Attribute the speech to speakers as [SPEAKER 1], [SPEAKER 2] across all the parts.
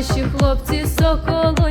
[SPEAKER 1] наші хлопці соколо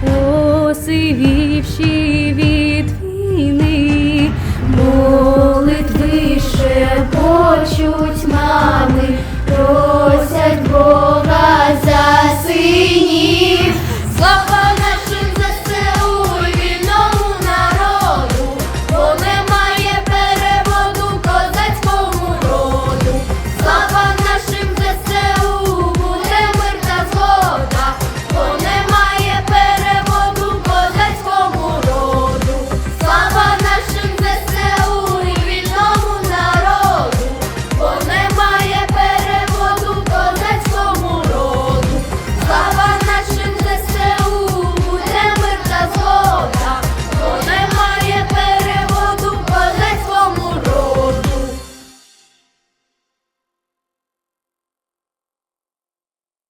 [SPEAKER 1] посивівші від війни, молитви ще почуть.